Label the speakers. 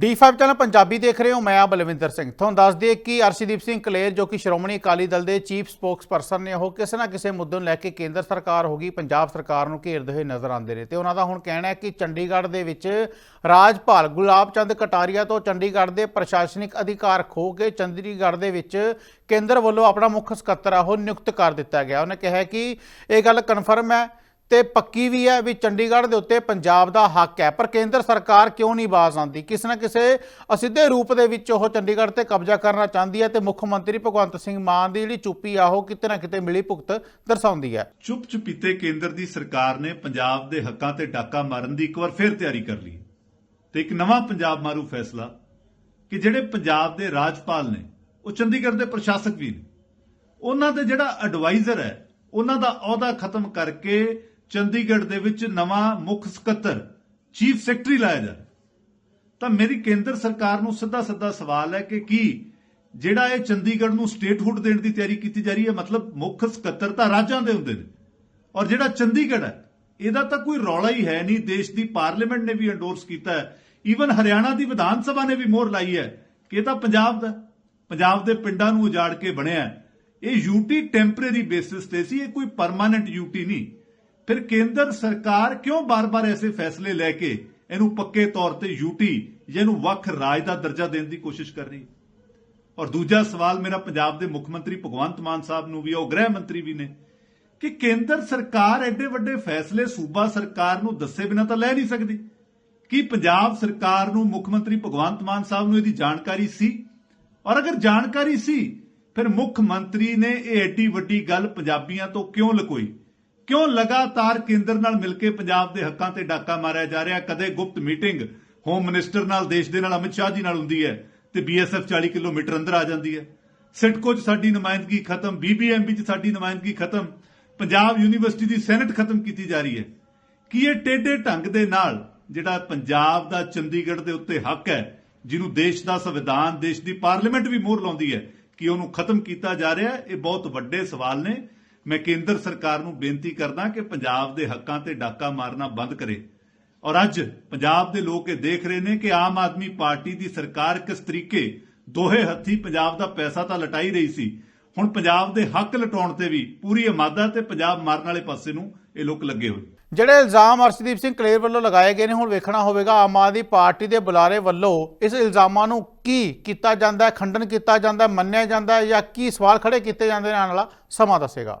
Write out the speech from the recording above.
Speaker 1: D5 channel Punjabi ਦੇਖ ਰਹੇ ਹੋ, ਮੈਂ ਆ ਬਲਵਿੰਦਰ ਸਿੰਘ। ਤੁਹਾਨੂੰ ਦੱਸ ਦਈਏ ਕਿ ਅਰਸ਼ਦੀਪ ਸਿੰਘ ਕਲੇਰ, ਜੋ ਕਿ ਸ਼੍ਰੋਮਣੀ ਅਕਾਲੀ ਦਲ ਦੇ ਚੀਫ ਸਪੋਕਸਪਰਸਨ ਨੇ, ਉਹ ਕਿਸੇ ਨਾ ਕਿਸੇ ਮੁੱਦੇ ਨੂੰ ਲੈ ਕੇ ਕੇਂਦਰ ਸਰਕਾਰ ਹੋ ਗਈ, ਪੰਜਾਬ ਸਰਕਾਰ ਨੂੰ ਘੇਰਦੇ ਹੋਏ ਨਜ਼ਰ ਆਉਂਦੇ ਨੇ। ਤੇ ਉਹਨਾਂ ਦਾ ਹੁਣ ਕਹਿਣਾ ਹੈ ਕਿ ਚੰਡੀਗੜ੍ਹ ਦੇ ਵਿੱਚ ਰਾਜਪਾਲ ਗੁਲਾਬ ਚੰਦ ਕਟਾਰੀਆ ਤੋਂ ਚੰਡੀਗੜ੍ਹ ਦੇ ਪ੍ਰਸ਼ਾਸਨਿਕ ਅਧਿਕਾਰ ਖੋ ਕੇ ਚੰਡੀਗੜ੍ਹ ਦੇ ਵਿੱਚ ਕੇਂਦਰ ਵੱਲੋਂ ਆਪਣਾ ਮੁੱਖ ਸਕੱਤਰ ਆ, ਉਹ ਨਿਯੁਕਤ ਕਰ ਦਿੱਤਾ ਗਿਆ। ਉਹਨੇ ਕਿਹਾ ਕਿ ਇਹ ਗੱਲ ਕਨਫਰਮ ਹੈ ਤੇ ਪੱਕੀ ਵੀ ਹੈ ਵੀ ਚੰਡੀਗੜ੍ਹ ਦੇ ਉੱਤੇ ਪੰਜਾਬ ਦਾ ਹੱਕ ਹੈ। ਪਰ ਕੇਂਦਰ ਸਰਕਾਰ ਕਿਉਂ ਨਹੀਂ ਬਾਜ਼ ਆਉਂਦੀ? ਕਿਸੇ ਨਾ ਕਿਸੇ ਅਸਿੱਧੇ ਰੂਪ ਦੇ ਵਿੱਚ ਉਹ ਚੰਡੀਗੜ੍ਹ ਤੇ ਕਬਜ਼ਾ ਕਰਨਾ ਚਾਹੁੰਦੀ ਹੈ ਤੇ ਮੁੱਖ ਮੰਤਰੀ ਭਗਵੰਤ ਸਿੰਘ ਮਾਨ ਦੀ ਜਿਹੜੀ ਚੁੱਪੀ ਆ, ਉਹ ਕਿਤੇ ਨਾ ਕਿਤੇ ਮਿਲੀ ਭੁਗਤ ਦਰਸਾਉਂਦੀ ਹੈ।
Speaker 2: ਚੁੱਪ ਚੁਪੀਤੇ ਕੇਂਦਰ ਦੀ ਸਰਕਾਰ ਨੇ ਪੰਜਾਬ ਦੇ ਹੱਕਾਂ ਤੇ ਡਾਕਾ ਮਾਰਨ ਦੀ ਇੱਕ ਵਾਰ ਫਿਰ ਤਿਆਰੀ ਕਰ ਲਈ। ਤੇ ਇੱਕ ਨਵਾਂ ਪੰਜਾਬ ਮਾਰੂ ਫੈਸਲਾ ਕਿ ਜਿਹੜੇ ਪੰਜਾਬ ਦੇ ਰਾਜਪਾਲ ਨੇ, ਉਹ ਚੰਡੀਗੜ੍ਹ ਦੇ ਪ੍ਰਸ਼ਾਸਕ ਵੀ ਨੇ। ਉਹਨਾਂ ਦੇ ਜਿਹੜਾ ਐਡਵਾਈਜ਼ਰ ਹੈ, ਉਹਨਾਂ ਦਾ ਅਹੁਦਾ ਖਤਮ ਕਰਕੇ ਚੰਡੀਗੜ੍ਹ ਦੇ ਵਿੱਚ ਨਵਾਂ ਮੁੱਖ ਸਕੱਤਰ, ਚੀਫ ਸੈਕਟਰੀ ਲਾਇਆ ਜਾ ਤਾਂ ਮੇਰੀ ਕੇਂਦਰ ਸਰਕਾਰ ਨੂੰ ਸਿੱਧਾ ਸਿੱਧਾ ਸਵਾਲ ਹੈ ਕਿ ਕੀ ਜਿਹੜਾ ਇਹ ਚੰਡੀਗੜ੍ਹ ਨੂੰ ਸਟੇਟਹੁੱਡ ਦੇਣ ਦੀ ਤਿਆਰੀ ਕੀਤੀ ਜਾ ਰਹੀ ਹੈ, ਮਤਲਬ ਮੁੱਖ ਸਕੱਤਰ ਤਾਂ ਰਾਜਾਂ ਦੇ ਹੁੰਦੇ ਨੇ। ਔਰ ਜਿਹੜਾ ਚੰਡੀਗੜ੍ਹ ਹੈ, ਇਹਦਾ ਤਾਂ ਕੋਈ ਰੌਲਾ ਹੀ ਹੈ ਨਹੀਂ। ਦੇਸ਼ ਦੀ ਪਾਰਲੀਮੈਂਟ ਨੇ ਵੀ ਐਂਡੋਰਸ ਕੀਤਾ ਹੈ। ਈਵਨ ਹਰਿਆਣਾ ਦੀ ਵਿਧਾਨ ਸਭਾ ਨੇ ਵੀ ਮੋਹਰ ਲਾਈ ਹੈ ਕਿ ਇਹ ਤਾਂ ਪੰਜਾਬ ਦਾ ਪੰਜਾਬ ਦੇ ਪਿੰਡਾਂ ਨੂੰ ਉਜਾੜ ਕੇ ਬਣਿਆ ਇਹ ਯੂਟੀ ਟੈਂਪਰੇਰੀ ਬੇਸਿਸ ਤੇ ਸੀ, ਇਹ ਕੋਈ ਪਰਮਾਨੈਂਟ ਯੂਟੀ ਨਹੀਂ। ਫਿਰ ਕੇਂਦਰ ਸਰਕਾਰ ਕਿਉਂ ਬਾਰ-ਬਾਰ ਐਸੇ ਫੈਸਲੇ ਲੈ ਕੇ ਇਹਨੂੰ ਪੱਕੇ ਤੌਰ ਤੇ ਯੂਟੀ ਜਾਂ ਇਹਨੂੰ ਵੱਖ ਰਾਜ ਦਾ ਦਰਜਾ ਦੇਣ ਦੀ ਕੋਸ਼ਿਸ਼ ਕਰ ਰਹੀ? ਔਰ ਦੂਜਾ ਸਵਾਲ ਮੇਰਾ ਪੰਜਾਬ ਦੇ ਮੁੱਖ ਮੰਤਰੀ ਭਗਵੰਤ ਮਾਨ ਸਾਹਿਬ ਨੂੰ ਵੀ ਉਹ ਗ੍ਰਹਿ ਮੰਤਰੀ ਵੀ ਨੇ, ਕਿ ਕੇਂਦਰ ਸਰਕਾਰ ਐਡੇ ਵੱਡੇ ਫੈਸਲੇ ਸੂਬਾ ਸਰਕਾਰ ਨੂੰ ਦੱਸੇ ਬਿਨਾਂ ਤਾਂ ਲੈ ਨਹੀਂ ਸਕਦੀ। ਕੀ ਪੰਜਾਬ ਸਰਕਾਰ ਨੂੰ ਮੁੱਖ ਮੰਤਰੀ ਭਗਵੰਤ ਮਾਨ ਸਾਹਿਬ ਨੂੰ ਇਹਦੀ ਜਾਣਕਾਰੀ ਸੀ? ਔਰ ਅਗਰ ਜਾਣਕਾਰੀ ਸੀ, ਫਿਰ ਮੁੱਖ ਮੰਤਰੀ ਨੇ ਇਹ ਐਡੀ ਵੱਡੀ ਗੱਲ ਪੰਜਾਬੀਆਂ ਤੋਂ ਕਿਉਂ ਲੁਕੋਈ? ਕਿਉਂ ਲਗਾਤਾਰ ਕੇਂਦਰ ਨਾਲ ਮਿਲ ਕੇ ਪੰਜਾਬ ਦੇ ਹੱਕਾਂ ਤੇ ਡਾਕਾ ਮਾਰਿਆ ਜਾ ਰਿਹਾ? ਕਦੇ ਗੁਪਤ ਮੀਟਿੰਗ ਹੋਮ ਮਿਨਿਸਟਰ ਨਾਲ, ਦੇਸ਼ ਦੇ ਨਾਲ, ਅਮਿਤ ਸ਼ਾਹ ਜੀ ਨਾਲ ਹੁੰਦੀ ਹੈ ਤੇ ਬੀਐਸਐਫ 40 ਕਿਲੋਮੀਟਰ ਅੰਦਰ ਆ ਜਾਂਦੀ ਹੈ। ਸਿਟਕੋ 'ਚ ਸਾਡੀ ਨੁਮਾਇੰਦਗੀ ਖਤਮ ਬੀਬੀਐਮਬੀ 'ਚ ਸਾਡੀ ਨੁਮਾਇੰਦਗੀ ਖਤਮ, ਪੰਜਾਬ ਯੂਨੀਵਰਸਿਟੀ ਦੀ ਸੈਨੇਟ ਖਤਮ ਕੀਤੀ ਜਾ ਰਹੀ ਹੈ। ਕੀ ਇਹ ਟੇਢੇ ਢੰਗ ਦੇ ਨਾਲ ਜਿਹੜਾ ਪੰਜਾਬ ਦਾ ਚੰਡੀਗੜ੍ਹ ਦੇ ਉੱਤੇ ਹੱਕ ਹੈ, ਜਿਹਨੂੰ ਦੇਸ਼ ਦਾ ਸੰਵਿਧਾਨ, ਦੇਸ਼ ਦੀ ਪਾਰਲੀਮੈਂਟ ਵੀ ਮੋਹਰ ਲਾਉਂਦੀ ਹੈ, ਕਿ ਉਹਨੂੰ ਖਤਮ ਕੀਤਾ ਜਾ ਰਿਹਾ? ਹੈ ਇਹ ਬਹੁਤ ਵੱਡੇ ਸਵਾਲ ਨੇ। ਮੈਂ ਕੇਂਦਰ ਸਰਕਾਰ ਨੂੰ ਬੇਨਤੀ ਕਰਦਾ ਕਿ ਪੰਜਾਬ ਦੇ ਹੱਕਾਂ ਤੇ ਡਾਕਾ ਮਾਰਨਾ ਬੰਦ ਕਰੇ। ਔਰ ਅੱਜ ਪੰਜਾਬ ਦੇ ਲੋਕ ਇਹ ਦੇਖ ਰਹੇ ਨੇ ਕਿ ਆਮ ਆਦਮੀ ਪਾਰਟੀ ਦੀ ਸਰਕਾਰ ਕਿਸ ਤਰੀਕੇ ਦੋਹੇ ਹੱਥੀ ਪੰਜਾਬ ਦਾ ਪੈਸਾ ਤਾਂ ਲਟਾਈ ਰਹੀ ਸੀ। ਹੁਣ ਪੰਜਾਬ ਦੇ ਹੱਕ ਲਟਾਉਣ ਤੇ ਵੀ ਪੂਰੀ ਇਮਾਦਾ ਤੇ ਪੰਜਾਬ ਮਾਰਨ ਵਾਲੇ ਪਾਸੇ ਨੂੰ ਇਹ ਲੋਕ ਲੱਗੇ ਹੋਏ।
Speaker 1: ਜਿਹੜੇ ਇਲਜ਼ਾਮ ਅਰਸ਼ਦੀਪ ਸਿੰਘ ਕਲੇਰ ਵੱਲੋਂ ਲਗਾਏ ਗਏ ਨੇ, ਹੁਣ ਵੇਖਣਾ ਹੋਵੇਗਾ ਆਮ ਆਦਮੀ ਪਾਰਟੀ ਦੇ ਬੁਲਾਰੇ ਵੱਲੋਂ ਇਸ ਇਲਜ਼ਾਮਾਂ ਨੂੰ ਕੀ ਕੀਤਾ ਜਾਂਦਾ ਹੈ, ਖੰਡਨ ਕੀਤਾ ਜਾਂਦਾ ਹੈ, ਮੰਨਿਆ ਜਾਂਦਾ ਹੈ ਜਾਂ ਕੀ ਸਵਾਲ ਖੜੇ ਕੀਤੇ ਜਾਂਦੇ ਨੇ ਆਉਣ ਵਾਲਾ ਸਮਾਂ ਦੱਸੇਗਾ।